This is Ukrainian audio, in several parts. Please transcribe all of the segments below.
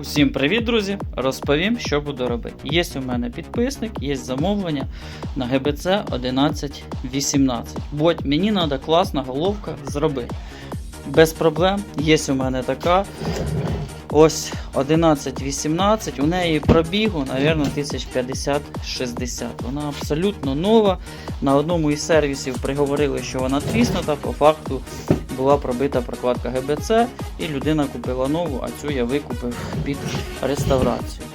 Усім привіт, друзі! Розповім, що буду робити. Є у мене підписник, є замовлення на ГБЦ 1118. Бо мені треба класна головка зробити. Без проблем. Є у мене така. Ось 1118. У неї пробігу, мабуть, 1050-60. Вона абсолютно нова. На одному із сервісів приговорили, що вона тріснута. По факту була пробита прокладка ГБЦ, і людина купила нову, а цю я викупив під реставрацію.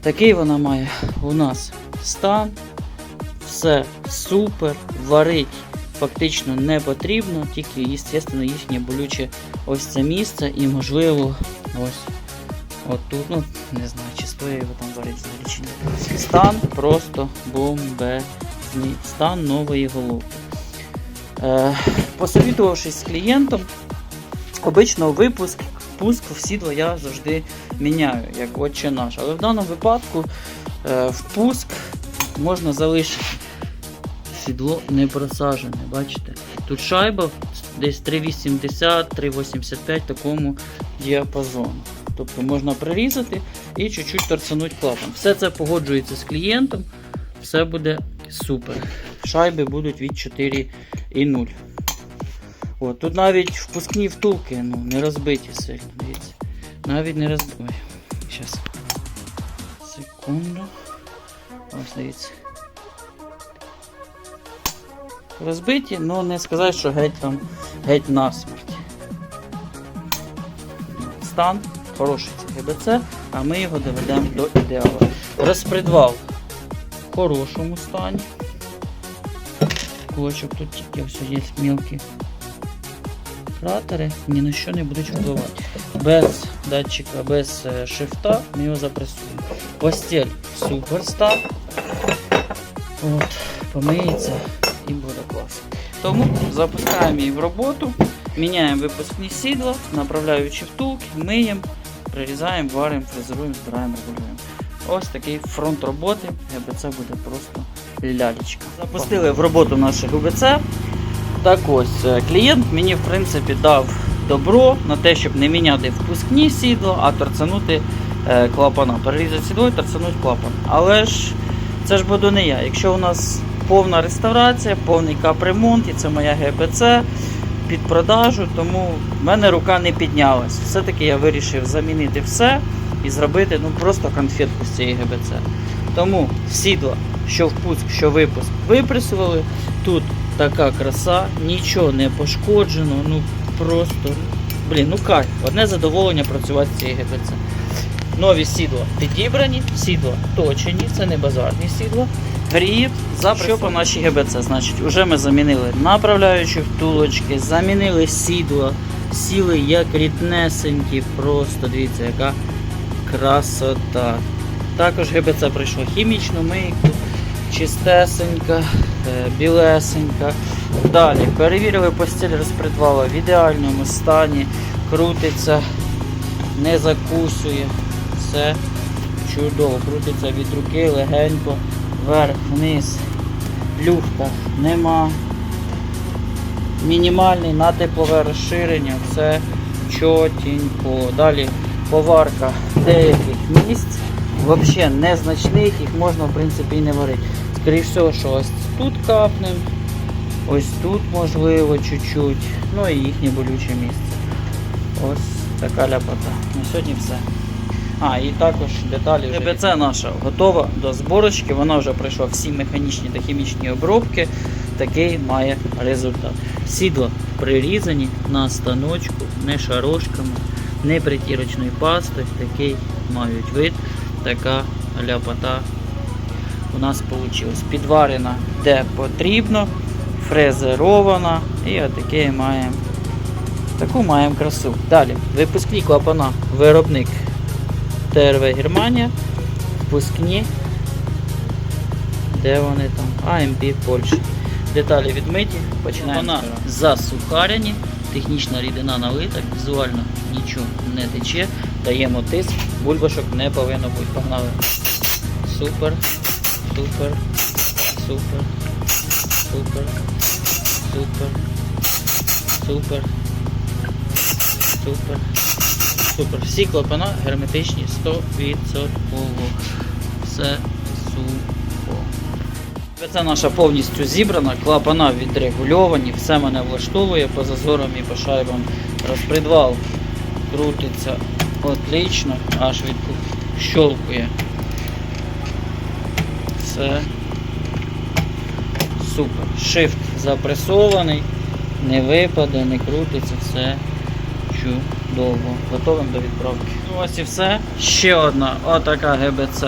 Такий вона має у нас стан. Все супер, варить фактично не потрібно, тільки, звісно, їхнє болюче ось це місце і, можливо, ось отут, ну, не знаю, чи стоїть його там варити чи ні. Стан просто бомбезний. Стан нової головки. Е, посовітувавшись з клієнтом, обично випуск пуск в сідло я завжди міняю, як отче наш. Але в даному випадку е, впуск можна залишити. Сідло не просажене, бачите? Тут шайба десь 3,80-3,85 такому діапазону. Тобто можна прирізати і чуть-чуть торцануть клапан. Все це погоджується з клієнтом, все буде супер. Шайби будуть від 4,0. От, тут навіть впускні втулки ну, не розбиті сильно, дивіться. Навіть не розбиті. Ой, зараз. Секунду. Ось дивіться. Розбиті, але не сказати, що геть там геть насмерть. Стан хороший це ГБЦ, а ми його доведемо до ідеалу. Розпредвал в хорошому стані. Кулачок тут тільки все є мілкі кратери, ні на що не будуть впливати. Без датчика, без е, шифта ми його запресуємо. Постель супер стан. От, помиється і буде класно. Тому запускаємо її в роботу, міняємо випускні сідла, направляючи втулки, миємо, прирізаємо, варимо, фрезеруємо, збираємо, регулюємо. Ось такий фронт роботи, ГБЦ буде просто лялечка. Запустили в роботу наше ГБЦ. Так ось, е, клієнт мені в принципі дав добро на те, щоб не міняти впускні сідла, а торцанути е, клапана. Перерізати сідло і торцанути клапан. Але ж це ж буду не я. Якщо у нас повна реставрація, повний капремонт, і це моя ГБЦ під продажу, тому в мене рука не піднялась. Все-таки я вирішив замінити все і зробити ну, просто конфетку з цієї ГБЦ. Тому сідла, що впуск, що випуск, випресували. Тут така краса, нічого не пошкоджено, ну просто, блін, ну кайф. Одне задоволення працювати з цією ГБЦ. Нові сідла підібрані, сідла точені, це не базарні сідла. Гріють за що по нашій ГБЦ. Значить, вже ми замінили направляючі втулочки, замінили сідла, сіли як ріднесенькі, просто дивіться, яка красота. Також ГБЦ пройшло хімічну мийку, чистесенька, е, білесенька. Далі перевірили постіль розпредвала в ідеальному стані, крутиться, не закусує. Все чудово, крутиться від руки легенько, вверх, вниз, люфта нема. Мінімальний на теплове розширення, все чотенько. Далі поварка деяких місць, взагалі незначних, їх можна в принципі і не варити. Скоріше всього, що ось тут капнем, ось тут можливо чуть-чуть, ну і їхнє болюче місце. Ось така ляпота. На сьогодні все. А, і також деталі. вже ГБЦ наша готова до зборочки, вона вже пройшла всі механічні та хімічні обробки. Такий має результат. Сідла прирізані на станочку, не шарошками, не притірочною пастою. Такий мають вид, така ляпота у нас вийшла. Підварена де потрібно, фрезерована і отакий маємо. Таку маємо красу. Далі, випускні клапана, виробник ТРВ Германія, впускні. Де вони там? АМП Польща. Деталі відмиті, починаємо. Вона засухаряні, технічна рідина налита, візуально нічого не тече, даємо тиск, бульбашок не повинно бути. Погнали. Супер, супер, супер, супер, супер, супер, супер, Супер. Всі клапана герметичні 100%. Все супер. Це наша повністю зібрана, клапана відрегульовані, все мене влаштовує по зазорам і по шайбам. Розпредвал крутиться отлично, аж відщолкує. Все супер. Shift запресований, не випаде, не крутиться, все чудово. Готовим до відправки. Ну, Ось і все. Ще одна отака ГБЦ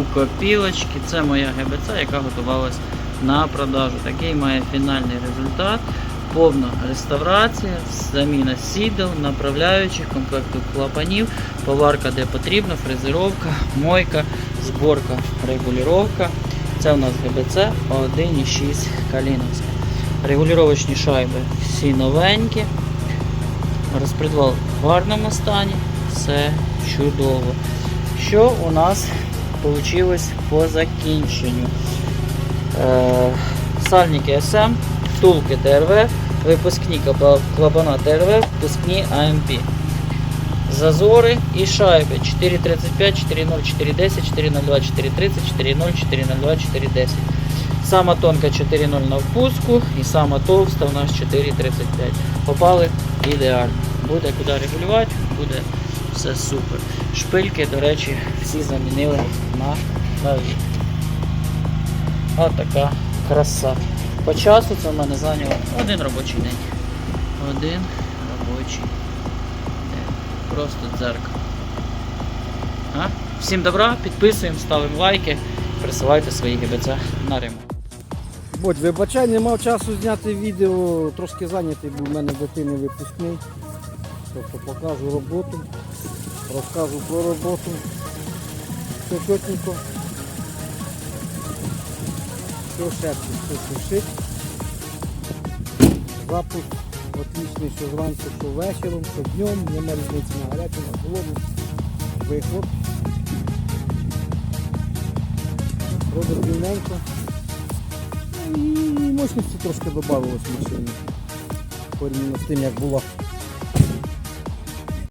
у копілочки. Це моя ГБЦ, яка готувалась на продажу. Такий має фінальний результат. Повна реставрація, заміна сідел, направляючих, комплекту клапанів, поварка де потрібно, фрезеровка, мойка, зборка, регулювання. Це у нас ГБЦ 1,6 Каліновська. Регулювачні шайби всі новенькі. Розпредвал в гарному стані, все чудово. Що у нас вийшло по закінченню? Е, сальники СМ, втулки ТРВ, випускні клапана ТРВ, випускні АМП. Зазори і шайби 4.35, 4.0, 4.10, 4.02, 4.30, 4.0, 4.02, 4.10. Сама тонка 4.0 на впуску і сама товста у нас 4.35. Попали ідеально. Буде куди регулювати, буде все супер. Шпильки, до речі, всі замінили на нові. Ось така краса. По часу це в мене зайняло один робочий день. Один робочий день. Просто дзеркало. А? Всім добра, підписуємо, ставимо лайки, присилайте свої ГБЦ на ремонт. Будь, вибачай, не мав часу зняти відео, трошки зайнятий, був у мене дитини випускний. Тобто покажу роботу, розкажу про роботу. Все чотненько. Все шепче, все сушить. Запуск отличний, що зранку, що вечором, що днем, нема різниці на гарячу, на холодну. Вихлоп. Робить рівненько. І мощності трошки додавалось в машині. Порівняно з тим, як було